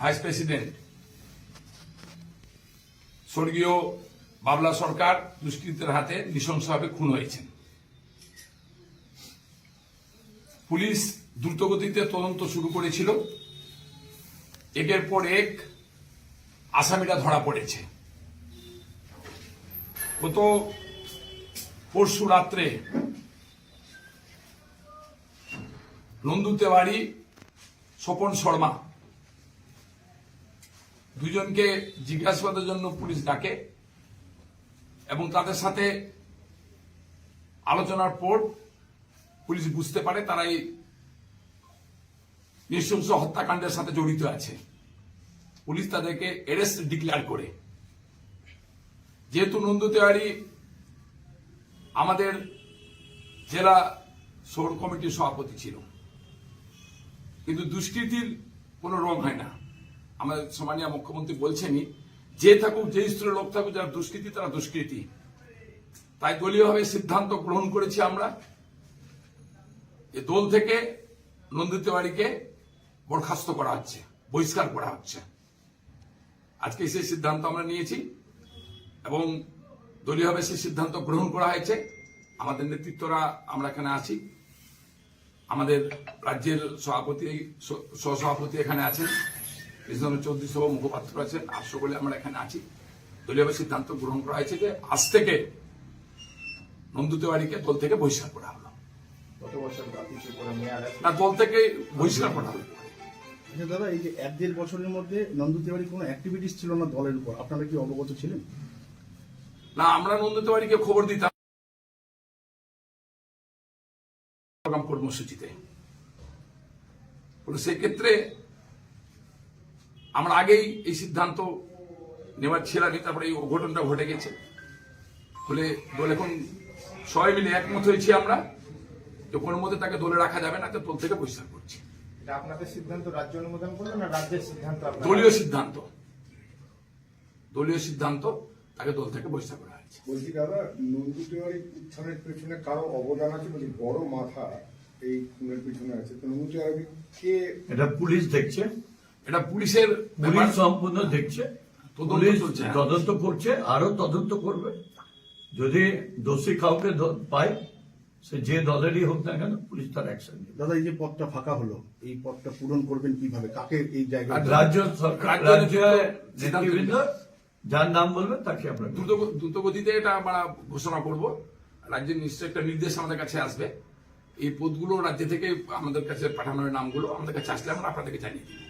Vice president স্বর্গীয় বাবলা সরকার দুষ্কৃতের হাতে নৃশংসভাবে খুন হয়েছেন। পুলিশ দ্রুতগতিতে তদন্ত শুরু করেছিল। একের পর এক আসামিরা ধরা পড়েছে। গত পরশু রাত্রে নন্দুতে বাড়ি স্বপন শর্মা দুজনকে জিজ্ঞাসাবাদের জন্য পুলিশ ডাকে এবং তাদের সাথে আলোচনার পর পুলিশ বুঝতে পারে তারা এই নৃশংস হত্যাকাণ্ডের সাথে জড়িত আছে। পুলিশ তাদেরকে অ্যারেস্ট ডিক্লেয়ার করে। যেহেতু নন্দু তেওয়ারি আমাদের জেলা সৌর কমিটির সভাপতি ছিল। কিন্তু দুষ্কৃতির কোনো রং হয় না। আমাদের সম্মানীয় মুখ্যমন্ত্রী বলছেনই, যে থাকুক, যে স্তরের লোক থাকুক, যারা দুষ্কৃতি, তারা দুষ্কৃতি। তাই দলীয়ভাবে সিদ্ধান্ত গ্রহণ করেছি আমরা যে দল থেকে নন্দিত বাড়িকে বরখাস্ত করা হচ্ছে, বহিষ্কার করা হচ্ছে। আজকে সেই সিদ্ধান্ত আমরা নিয়েছি এবং দলীয়ভাবে সেই সিদ্ধান্ত গ্রহণ করা হয়েছে। আমাদের নেতৃত্বরা আমরা এখানে আছি। আমাদের রাজ্যের সভাপতি সহসভাপতি এখানে আছেন। কৃষ্ণ চৌধুরী সহ মুখপাত্র আছেন আর সকলে আমরা এখানে আছি। দলীয়ভাবে সিদ্ধান্ত গ্রহণ করা হয়েছে যে আজ থেকে নন্দুতেবাড়িকে দল থেকে বহিষ্কার করা হলো। না দল থেকে বহিষ্কার করা হলো। আচ্ছা দাদা এই যে এক দেড় বছরের মধ্যে নন্দু তিওয়ারি কোনো অ্যাক্টিভিটিস ছিল না দলের উপর? আপনারা কি অবগত ছিলেন? না আমরা নন্দুতেবাড়িকে খবর দিতাম প্রোগ্রাম কর্মসূচিতে ফলে সেক্ষেত্রে আমরা আগেই এই সিদ্ধান্ত নেওয়ার ছিলামই তারপরে এই অঘটনটা ঘটে গেছে। ফলে দল এখন সবাই মিলে একমত হয়েছি আমরা যে কোনো মধ্যে তাকে দলে রাখা যাবে না তো দল থেকে বহিষ্কার করছি। এটা আপনাদের সিদ্ধান্ত রাজ্য অনুমোদন করল না রাজ্যের সিদ্ধান্ত দলীয় সিদ্ধান্ত। দলীয় সিদ্ধান্ত তাকে দল থেকে বহিষ্কার করা হয়েছে। বলছি দাদা নন্দুটিওয়ারি উত্থানের পেছনে কারও অবদান আছে বলছি বড় মাথা এই খুনের পিছনে আছে? তো নন্দুটিওয়ারি কে এটা পুলিশ দেখছে। এটা পুলিশের পুলিশ ব্যাপার। সম্পূর্ণ দেখছে তদন্ত পুলিশ তদন্ত করছে আরও তদন্ত করবে। যদি দোষী কাউকে পায় সে যে দলেরই হোক না কেন পুলিশ তার অ্যাকশন নেবে। দাদা এই যে পদটা ফাঁকা হলো এই পদটা পূরণ করবেন কীভাবে? কাকে এই আর জায়গায় রাজ্য সরকার রাজ্য নেতৃবৃন্দ যার নাম বলবে তাকে আমরা দ্রুত দ্রুতগতিতে এটা আমরা ঘোষণা করব। রাজ্যের নিশ্চয় একটা নির্দেশ আমাদের কাছে আসবে। এই পদগুলো রাজ্য থেকে আমাদের কাছে পাঠানোর নামগুলো আমাদের কাছে আসলে আমরা আপনাদেরকে জানিয়ে দিই।